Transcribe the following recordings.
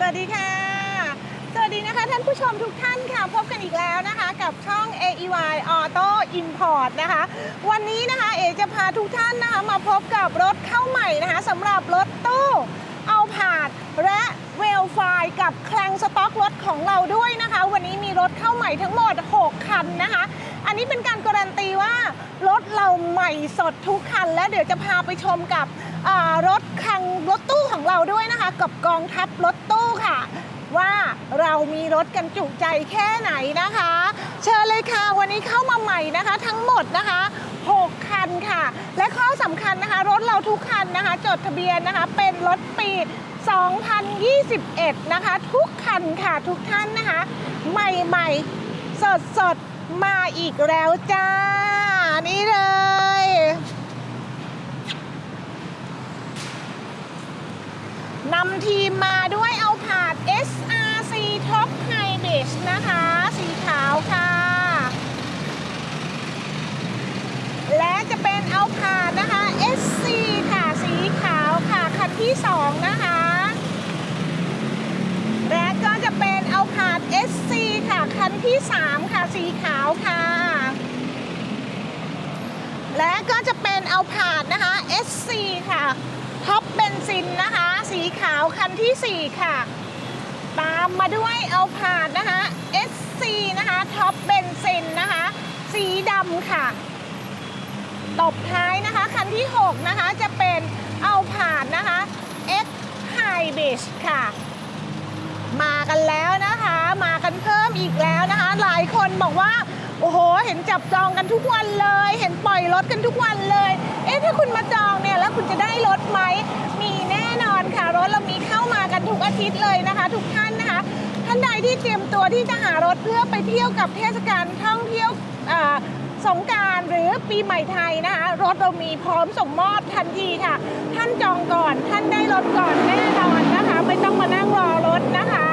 สวัสดีค่ะ สวัสดีนะคะท่านผู้ชมทุกท่านค่ะ พบกันอีกแล้วนะคะกับช่อง AEY Auto Import นะคะ วันนี้นะคะเอจะพาทุกท่านนะคะมาพบกับรถเข้าใหม่นะคะสำหรับรถตู้เอาผาดและเวลไฟกับคลังสต็อกรถของเราด้วยนะคะ วันนี้มีรถเข้าใหม่ทั้งหมด 6 คันนะคะ อันนี้เป็นการการันตีว่ารถเราใหม่สดทุกคัน และเดี๋ยวจะพาไปชมกับ รถคังรถตู้ของเราด้วยนะคะ กับกองทัพรถตู้ค่ะ ว่าเรามีรถกันจุใจแค่ไหนนะคะ เชิญเลยค่ะวันนี้เข้ามาใหม่นะคะ ทั้งหมดนะคะ6คันค่ะ และข้อสำคัญนะคะ รถเราทุกคันนะคะ จดทะเบียนนะคะ เป็นรถปี 2021 นะคะ ทุกคันค่ะทุกท่านนะคะ ใหม่ๆ สดๆ มาอีกแล้วจ้า นี่เลย นำทีมมาด้วยเอาผาด SRC Top High b a s e นะคะ สีขาวค่ะ และจะเป็นเอาผาดนะคะ SC ค่ะ สีขาวค่ะ คันที่ 2 นะคะ และก็จะเป็นเอาผาด SC ค่ะ คันที่ 3 ค่ะ สีขาวค่ะ และก็จะเป็นเอาผาดนะคะ SC ค่ะ ท็อปเบนซินนะคะ สีขาวคันที่ 4 ค่ะ ตามมาด้วยเอาผาดนะคะ SC นะคะท็อปเบนซินนะคะ สีดำค่ะ ตบท้ายนะคะ คันที่ 6 นะคะ จะเป็นเอาผาดนะคะ X High b a s ค่ะ มากันแล้วนะคะ มากันเพิ่มอีกแล้วนะคะ หลายคนบอกว่าโอ้โห เห็นจับจองกันทุกวันเลย เห็นปล่อยรถกันทุกวันเลย เอ๊ะ ถ้าคุณมาจองเนี่ย แล้วคุณจะได้รถไหม มี อนค่ะ รถเรามีเข้ามากันทุกอาทิตย์เลยนะคะ ทุกท่านนะคะ ท่านใดที่เตรียมตัวที่จะหารถเพื่อไปเที่ยวกับเทศกาลท่องเที่ยวสงการหรือปีใหม่ไทยนะคะ รถเรามีพร้อมส่งมอบทันทีค่ะ ท่านจองก่อนท่านได้รถก่อนแน่นอนนะคะ ไม่ต้องมานั่งรอรถนะคะ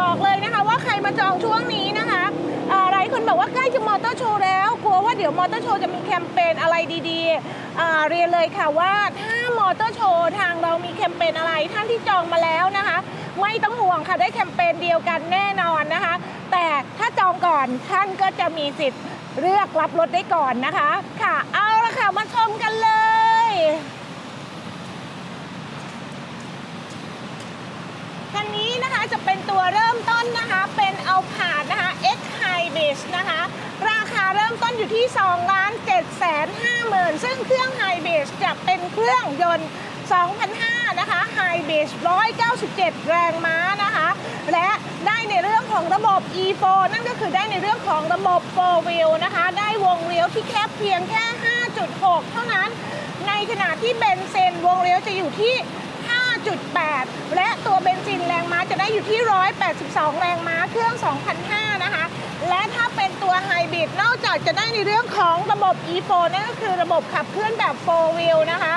บอกเลยนะคะว่าใครมาจองช่วงนี้นะคะอ่อหลายคนบอกว่าใกล้จะมอเตอร์โชว์แล้ว กลัวว่าเดี๋ยวมอเตอร์โชว์จะมีแคมเปญอะไรดีๆ เรียนเลยค่ะว่าถ้ามอเตอร์โชว์ทางเรามีแคมเปญอะไรท่านที่จองมาแล้วนะคะ ไม่ต้องห่วงค่ะได้แคมเปญเดียวกันแน่นอนนะคะ แต่ถ้าจองก่อนท่านก็จะมีสิทธิ์เลือกรับรถได้ก่อนนะคะ ค่ะ เอาละค่ะมาชมกันเลย คันนี้นะคะ จะเป็นตัวเริ่มต้นนะคะ เป็นเอาผาดนะคะ X High Base นะคะ ราคาเริ่มต้นอยู่ที่2ล้าน7แสน5หมื่นซึ่งเครื่อง High Base จะเป็นเครื่องยนต์2,500นะคะ High Base 197 แรงม้านะคะ และได้ในเรื่องของระบบ e4 นั่นก็คือได้ในเรื่องของระบบ 4 wheel นะคะ ได้วงเลี้ยวที่แคบเพียงแค่ 5.6 เท่านั้น ในขณะที่เบนเซนวงเลี้ยวจะอยู่ที่ 5.8 และตัวเบนซินแรงม้าจะได้ อยู่ที่ 182 แรงม้าเครื่อง 2,500 นะคะ และถ้าเป็นตัวไฮบริดนอกจากจะได้ในเรื่องของระบบ e4 นั่นก็คือระบบขับเคลื่อนแบบ 4 wheel นะคะ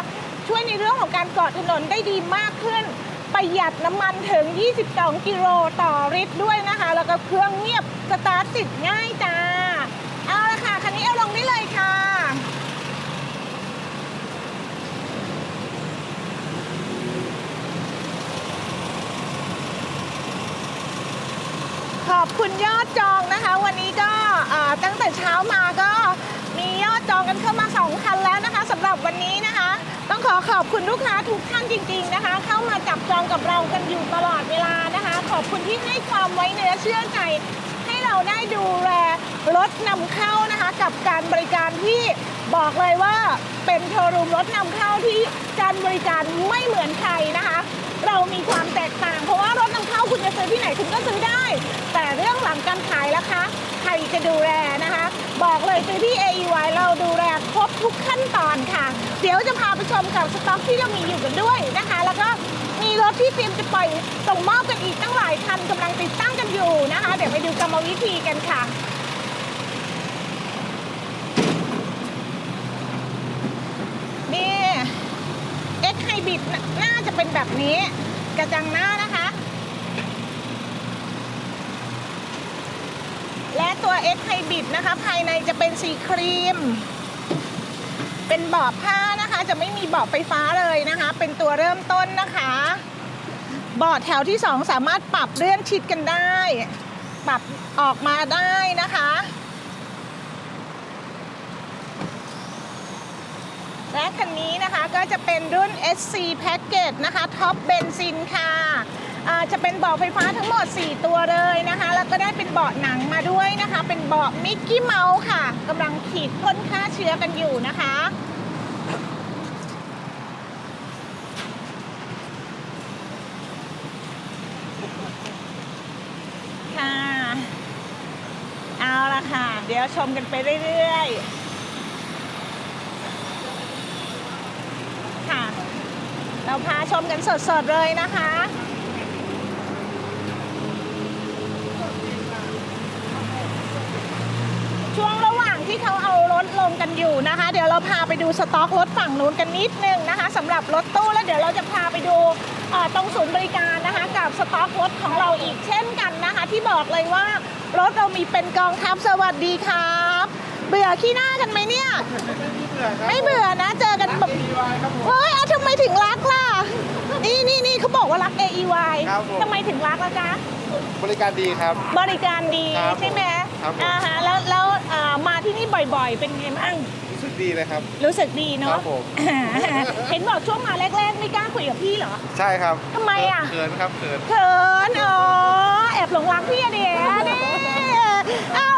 ช่วยในเรื่องของการเกาะถนนได้ดีมากขึ้น ประหยัดน้ำมันถึง 22 กิโลต่อลิตรด้วยนะคะ แล้วก็เครื่องเงียบสตาร์ทติดง่ายจ้าเอาละค่ะ คันนี้เอาลงได้เลยค่ะ ขอบคุณยอดจองนะคะ วันนี้ก็ตั้งแต่เช้ามาก็มียอดจองกันเข้ามา 2 คันแล้วนะคะสำหรับวันนี้นะคะ ต้องขอขอบคุณลูกค้าทุกท่านจริง ๆนะคะ เข้ามาจับจองกับเรากันอยู่ตลอดเวลานะคะ ขอบคุณที่ให้ความไว้เนื้อเชื่อใจให้เราได้ดูแลรถนำเข้านะคะ กับการบริการที่บอกเลยว่าเป็นโชว์รูมรถนำเข้าที่การบริการไม่เหมือนใครนะคะ เรามีความแตกต่าง เพราะว่ารถนำเข้าคุณจะซื้อที่ไหนคุณก็ซื้อได้ แต่เรื่องหลังการขายล่ะคะ ใครจะดูแลนะคะ บอกเลยซื้อที่ AEY เราดูแลครบทุกขั้นตอนค่ะ เดี๋ยวจะพาไปชมกับสต็อกที่เรามีอยู่กันด้วยนะคะ แล้วก็มีรถที่เตรียมจะปล่อยส่งมอบกันอีกตั้งหลายคันกำลังติดตั้งกันอยู่นะคะ เดี๋ยวไปดูกรรมวิธีกันค่ะนี่ X Hybrid น่ะน่า จะเป็นแบบนี้ กระจังหน้านะคะ และตัว X Hybrid นะคะ ภายในจะเป็นสีครีม เป็นเบาะผ้านะคะ จะไม่มีเบาะไฟฟ้าเลยนะคะ เป็นตัวเริ่มต้นนะคะเบาะแถวที่ 2 สามารถปรับเลื่อนชิดกันได้ ปรับออกมาได้นะคะ และคันนี้นะคะก็จะเป็นรุ่น SC Package นะคะท็อปเบนซินค่ะจะเป็นเบาะไฟฟ้าทั้งหมด 4 ตัวเลยนะคะ แล้วก็ได้เป็นเบาะหนังมาด้วยนะคะ เป็นเบาะมิกกี้เมาส์ค่ะกำลังขีดพ่นฆ่าเชื้อกันอยู่นะคะค่ะเอาละค่ะ เดี๋ยวชมกันไปเรื่อยๆ ค่ะ เราพาชมกันสดๆเลยนะคะช่วงระหว่างที่เขาเอารถลงกันอยู่นะคะ เดี๋ยวเราพาไปดูสต็อกรถฝั่งนู้นกันนิดนึงนะคะสำหรับรถตู้แล้วเดี๋ยวเราจะพาไปดูตรงศูนย์บริการนะคะ กับสต็อกรถของเราอีกเช่นกันนะคะ ที่บอกเลยว่ารถเรามีเป็นกองทัพสวัสดีครับ เบื่อขี้หน้ากันไหมเนี่ย ไม่เบื่อนะ เจอกันแบบเฮ้ยเอาทำไมถึงรักล่ะ นี่นี่นี่เขาบอกว่ารัก AEY ครับผม ทำไมถึงรักล่ะจ๊ะ บริการดีครับ บริการดีครับใช่ไหมครับผม อ่าฮะแล้วแล้วอ่ามาที่นี่บ่อยๆ เป็นไงบ้าง รู้สึกดีเลยครับ รู้สึกดีคเนาะรับผม อ่าเห็นบอกช่วงมาแรกๆ ไม่กล้าคุยกับพี่เหรอ ใช่ครับทำไมอะ เขินครับเขิน เขินอ๋อแอบหลงรักพี่อะเดียนี่เอา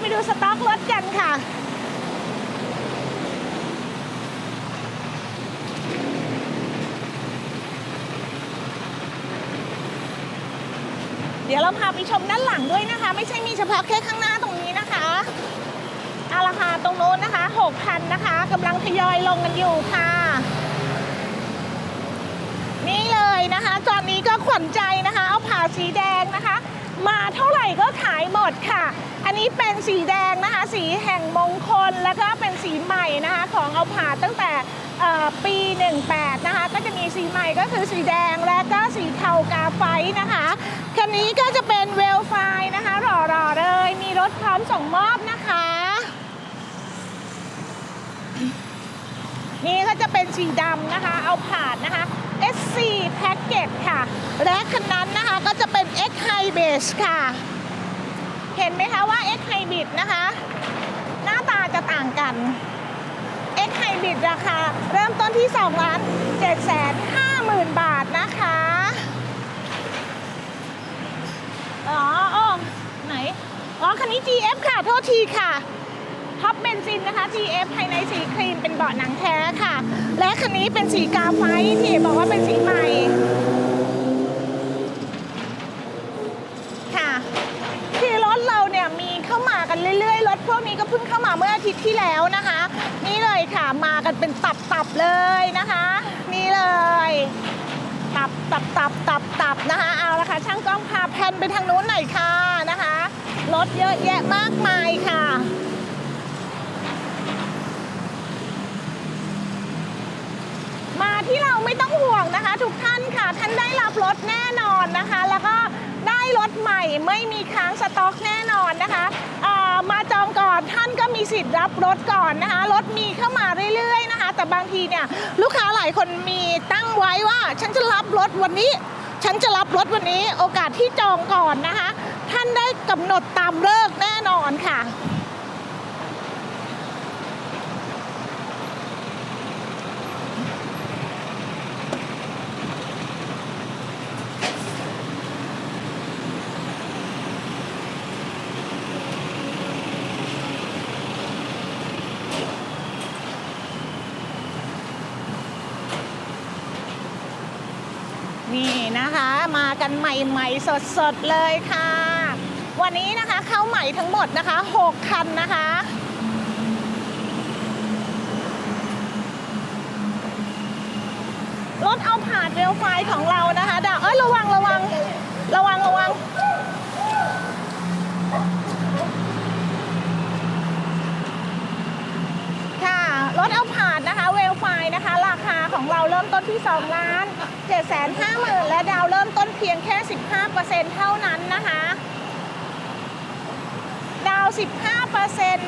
ไปดูสต็อกรถกันค่ะ เดี๋ยวเราพาไปชมด้านหลังด้วยนะคะ ไม่ใช่มีเฉพาะแค่ข้างหน้าตรงนี้นะคะอาละค่ะตรงโน้นนะคะ6คันนะคะกำลังทยอยลงกันอยู่ค่ะ นี่เลยนะคะตอนนี้ก็ขวัญใจนะคะ เอาผ่าสีแดงนะคะ มาเท่าไหร่ก็ขายหมดค่ะ อันนี้เป็นสีแดงนะคะ สีแห่งมงคลแล้วก็เป็นสีใหม่นะคะของเอาผาตั้งแต่เอ่อปี 18 นะคะ ก็จะมีสีใหม่ก็คือสีแดงและก็สีเทากาไฟนะคะคันนี้ก็จะเป็นเวลไฟนะคะหล่อๆเลย มีรถพร้อมส่งมอบนะคะ นี่ก็จะเป็นสีดำนะคะ เอาผ่านนะคะ SC Package ค่ะ และคันนั้นนะคะก็จะเป็น X Hybrid ค่ะ เห็นไหมคะว่า X Hybrid นะคะ หน้าตาจะต่างกัน X Hybrid ราคาเริ่มต้นที่2ล้าน7แสน5หมื่นบาทนะคะ อ๋ออ้อไหน อ๋อ คันนี้ GF ค่ะ โทษทีค่ะท็อปเบนซินนะคะ GF ภายในสีครีมเป็นเบาะหนังแท้ค่ะ และคันนี้เป็นสีกาไฟที่บอกว่าเป็นสีใหม่ ค่ะ คือรถเราเนี่ยมีเข้ามากันเรื่อยๆ รถพวกนี้ก็ เพิ่งเข้ามาเมื่ออาทิตย์ที่แล้วนะคะ นี่เลยค่ะมากันเป็นตับๆเลยนะคะ นี่เลย ตับตับตับตับตับนะคะเอาละค่ะช่างกล้องพาแพนไปทางนู้นหน่อยค่ะนะคะรถเยอะแยะมากมายค่ะมาที่เราไม่ต้องห่วงนะคะ ทุกท่านค่ะ ท่านได้รับรถแน่นอนนะคะ แล้วก็ได้รถใหม่ไม่มีค้างสต็อกแน่นอนนะคะอ่ามาจองก่อน สิทธิ์รับรถก่อนนะคะ รถมีเข้ามาเรื่อยๆนะคะ แต่บางทีเนี่ยลูกค้าหลายคนมีตั้งไว้ว่า ฉันจะรับรถวันนี้ ฉันจะรับรถวันนี้ โอกาสที่จองก่อนนะคะ ท่านได้กำหนดตามเลิกแน่นอนค่ะ นี่นะคะมากันใหม่ๆ สดๆ เลยค่ะ วันนี้นะคะเข้าใหม่ทั้งหมดนะคะ 6 คันนะคะ รถเอาผ่านเรลไฟของเรานะคะดาวเอ้ยระวังระวังระวังระวังค่ะรถเอาผ่านนะคะเวลไฟนะคะ ของเราเริ่มต้นที่2ล้าน7 5 0 0 0 0และดาวเริ่มต้นเพียงแค่ 15%เท่านั้นนะคะ ดาว 15%ร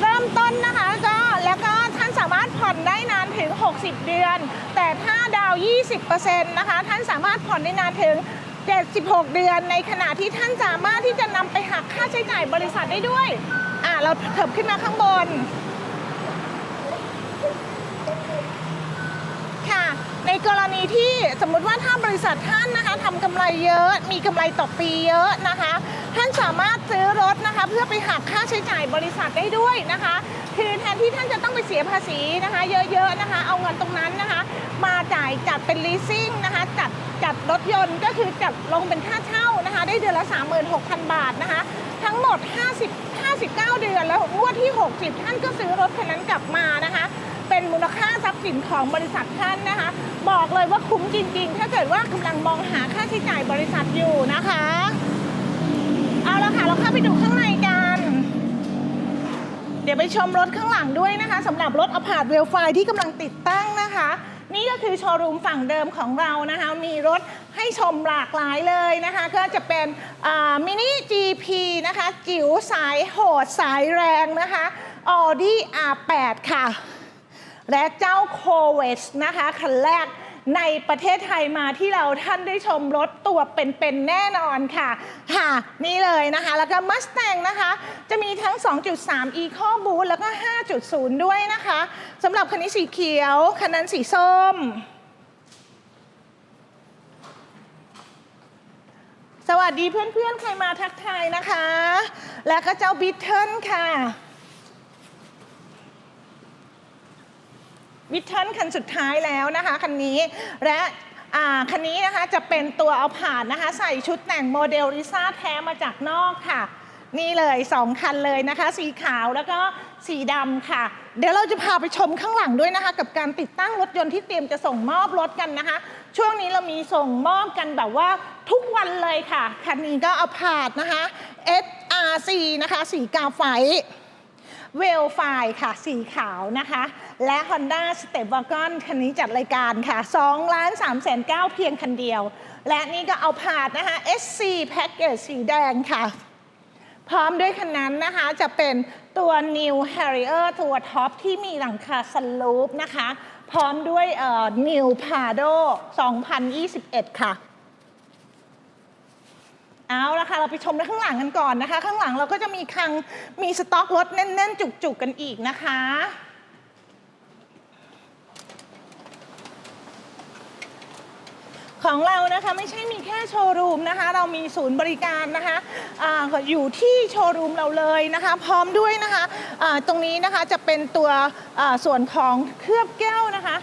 เริ่มต้นนะคะก็แล้วก็ท่านสามารถผ่อนได้นานถึง 60 เดือน แต่ถ้าดาว 20%นะคะท่านสามารถผ่อนได้นานถึง 76 เดือน ในขณะที่ท่านสามารถที่จะนำไปหักค่าใช้จ่ายบริษัทได้ด้วยอ่าเราเถิบขึ้นมาข้างบน ค่ะ ในกรณีที่สมมุติว่าถ้าบริษัทท่านนะคะทำกำไรเยอะ มีกำไรต่อปีเยอะนะคะ ท่านสามารถซื้อรถนะคะ เพื่อไปหักค่าใช้จ่ายบริษัทได้ด้วยนะคะ คือแทนที่ท่านจะต้องไปเสียภาษีนะคะ เยอะๆนะคะ เอาเงินตรงนั้นนะคะ มาจ่ายจัดเป็น leasing นะคะจัดจัดรถยนต์ก็คือจัดลงเป็นค่าเช่านะคะ ได้เดือนละ 36,000 บาทนะคะ ทั้งหมด 50 59 เดือนแล้วงวดที่ 60 ท่านก็ซื้อรถคันนั้นกลับมานะคะ เป็นมูลค่าทรัพย์สินของบริษัทท่านนะคะ บอกเลยว่าคุ้มจริง ๆ ถ้าเกิดว่ากำลังมองหาค่าใช้จ่ายบริษัทอยู่นะคะ เอาละค่ะเราเข้าไปดูข้างในกัน เดี๋ยวไปชมรถข้างหลังด้วยนะคะสำหรับรถอพาร์ตเวลไฟที่กำลังติดตั้งนะคะ นี่ก็คือโชว์รูมฝั่งเดิมของเรานะคะ มีรถให้ชมหลากหลายเลยนะคะ ก็จะเป็นมินิ GP นะคะ จิ๋วสายโหดสายแรงนะคะ Audi R8 ค่ะ และเจ้าโคเวสนะคะคันแรกในประเทศไทยมาที่เราท่านได้ชมรถตัวเป็นๆแน่นอนค่ะค่ะ นี่เลยนะคะ แล้วก็ Mustang นะคะ จะมีทั้ง 2.3 Eco Boost แล้วก็ 5.0 ด้วยนะคะสำหรับคันนี้สีเขียว คันนั้นสีส้ม สวัสดีเพื่อนๆ ใครมาทักทายนะคะ แล้วก็เจ้าบิทเทิลค่ะ วิทเทิลคันสุดท้ายแล้วนะคะคันนี้และคันนี้นะคะจะเป็นตัวเอาผ่านนะคะ ใส่ชุดแต่งโมเดลลิซ่าแท้มาจากนอกค่ะ นี่เลย 2 คันเลยนะคะ สีขาวแล้วก็สีดำค่ะ เดี๋ยวเราจะพาไปชมข้างหลังด้วยนะคะ กับการติดตั้งรถยนต์ที่เตรียมจะส่งมอบรถกันนะคะ ช่วงนี้เรามีส่งมอบกันแบบว่าทุกวันเลยค่ะ คันนี้ก็เอาผ่านนะคะ SRC นะคะ สีกาไฟ เวลไฟค่ะสีขาวนะคะ และ Honda Step Wagon คันนี้จัดรายการค่ะ2ล้าน3แสน9เพียงคันเดียว และนี่ก็เอาผาดนะคะ SC Package สีแดงค่ะ พร้อมด้วยคันนั้นนะคะจะเป็นตัว New Harrier ตัวท็อปที่มีหลังคาสลูปนะคะ พร้อมด้วยเอ่อ New Prado 2021 ค่ะ เอาละค่ะ เราไปชมข้างหลังกันก่อนนะคะ ข้างหลังเราก็จะมีคลังมีสต็อกรถแน่น ๆ จุก ๆ กันอีกนะคะ ของเรานะคะไม่ใช่มีแค่โชว์รูมนะคะ เรามีศูนย์บริการนะคะอาอยู่ที่โชว์รูมเราเลยนะคะ พร้อมด้วยนะคะอ่าตรงนี้นะคะจะเป็นตัวส่วนของเคลือบแก้วนะคะ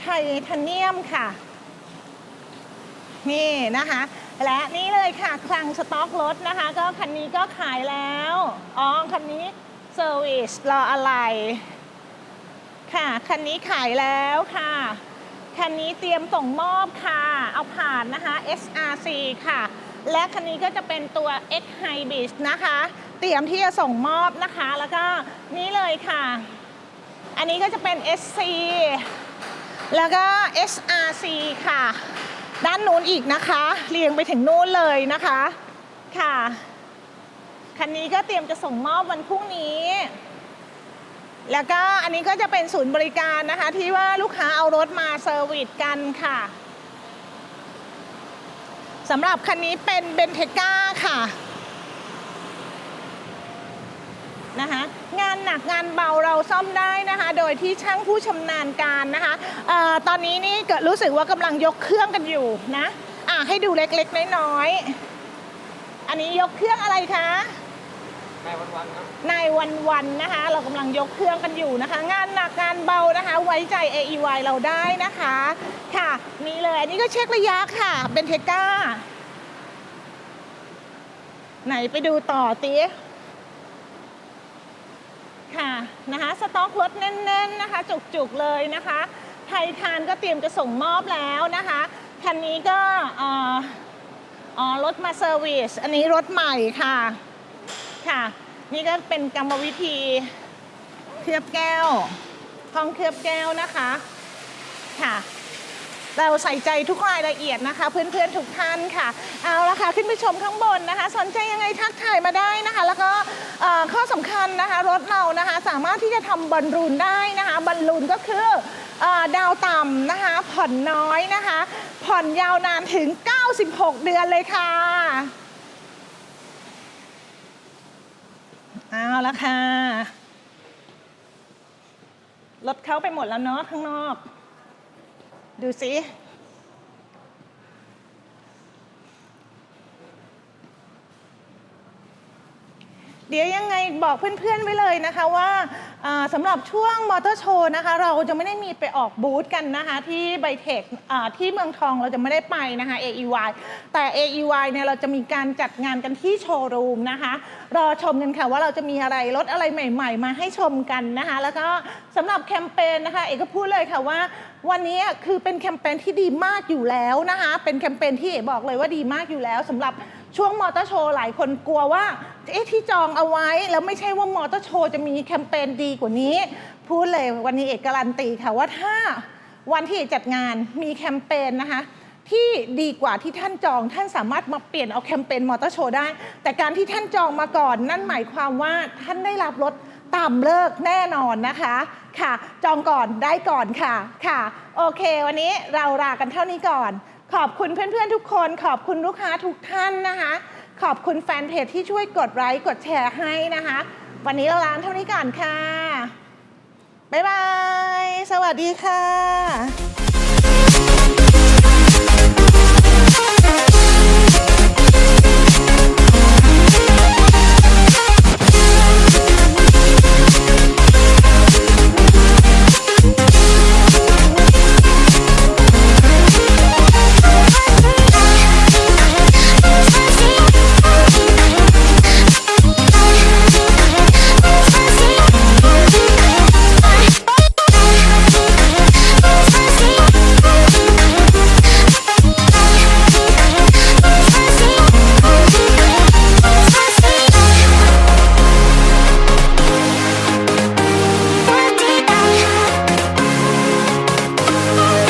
ไทเทเนียมค่ะ นี่นะคะ และนี่เลยค่ะคลังสต็อกรถนะคะ ก็คันนี้ก็ขายแล้ว อ๋อ คันนี้เซอร์วิสรออะไร ค่ะ คันนี้ขายแล้วค่ะ คันนี้เตรียมส่งมอบค่ะ เอาผ่านนะคะ SRC ค่ะ และคันนี้ก็จะเป็นตัว X Hybrid นะคะ เตรียมที่จะส่งมอบนะคะ แล้วก็นี่เลยค่ะ อันนี้ก็จะเป็น SC แล้วก็ SRC ค่ะ ด้านนู้นอีกนะคะ เรียงไปถึงนู้นเลยนะคะค่ะคันนี้ก็เตรียมจะส่งมอบวันพรุ่งนี้ แล้วก็อันนี้ก็จะเป็นศูนย์บริการนะคะ ที่ว่าลูกค้าเอารถมาเซอร์วิสกันค่ะสำหรับคันนี้เป็นเบนเทก้าค่ะนะคะ งานหนักงานเบาเราซ่อมได้นะคะ โดยที่ช่างผู้ชำนาญการนะคะเออตอนนี้นี่ก็รู้สึกว่ากำลังยกเครื่องกันอยู่นะอะให้ดูเล็กๆน้อยๆอันนี้ยกเครื่องอะไรคะแม่วันๆครับนายวันวันๆนะคะ เรากำลังยกเครื่องกันอยู่นะคะ งานหนักงานเบานะคะ ไว้ใจ AEY เราได้นะคะ ค่ะ นี่เลย อันนี้ก็เช็คระยะค่ะเบนเทก้า ไหนไปดูต่อติ ค่ะนะคะสต็อกรถแน่นๆนะคะ จุกๆเลยนะคะ ไทยทานก็เตรียมจะส่งมอบแล้วนะคะคันนี้ก็อออ๋อรถมาเซอร์วิสอันนี้รถใหม่ค่ะค่ะ นี่ก็เป็นกรรมวิธีเคลือบแก้วห้องเคลือบแก้วนะคะค่ะ เราใส่ใจทุกรายละเอียดนะคะ เพื่อนๆทุกท่านค่ะ เอาละค่ะขึ้นไปชมข้างบนนะคะ สนใจยังไงทักทายมาได้นะคะ แล้วก็ข้อสำคัญนะคะรถเรานะคะสามารถที่จะทำบอลลูนได้นะคะบอลลูนก็คือเออดาวต่ำนะคะผ่อนน้อยนะคะ ผ่อนยาวนานถึง 96 เดือนเลยค่ะเอาละค่ะ รถเข้าไปหมดแล้วเนาะข้างนอก ดูสิ เดี๋ยวยังไงบอกเพื่อนๆไว้เลยนะคะว่าอ่าสำหรับช่วงมอเตอร์โชว์นะคะเราจะไม่ได้มีไปออกบูธกันนะคะ ที่ไบเทคอ่าที่เมืองทองเราจะไม่ได้ไปนะคะ AEY แต่ AEY เนี่ยเราจะมีการจัดงานกันที่โชว์รูมนะคะรอชมกันค่ะว่าเราจะมีอะไรรถอะไรใหม่ ๆ มาให้ชมกันนะคะ แล้วก็สำหรับแคมเปญนะคะเอกก็พูดเลยค่ะว่า วันนี้คือเป็นแคมเปญที่ดีมากอยู่แล้วนะคะ เป็นแคมเปญที่เอกบอกเลยว่าดีมากอยู่แล้วสำหรับ ช่วงมอเตอร์โชว์หลายคนกลัวว่าเอ๊ะที่จองเอาไว้ แล้วไม่ใช่ว่ามอเตอร์โชว์จะมีแคมเปญดีกว่านี้ พูดเลยวันนี้เอกการันตีค่ะว่าถ้าวันที่เอกจัดงานมีแคมเปญนะคะที่ดีกว่าที่ท่านจอง ท่านสามารถมาเปลี่ยนเอาแคมเปญมอเตอร์โชว์ได้ แต่การที่ท่านจองมาก่อน นั่นหมายความว่าท่านได้รับรถตามเลิกแน่นอนนะคะค่ะ จองก่อนได้ก่อนค่ะค่ะ โอเค วันนี้เราลากันเท่านี้ก่อน ขอบคุณเพื่อนๆทุกคน ขอบคุณลูกค้าทุกท่านนะคะ ขอบคุณแฟนเพจที่ช่วยกดไลค์กดแชร์ให้นะคะ วันนี้ร้านเท่านี้ก่อนค่ะ บ๊ายบาย สวัสดีค่ะ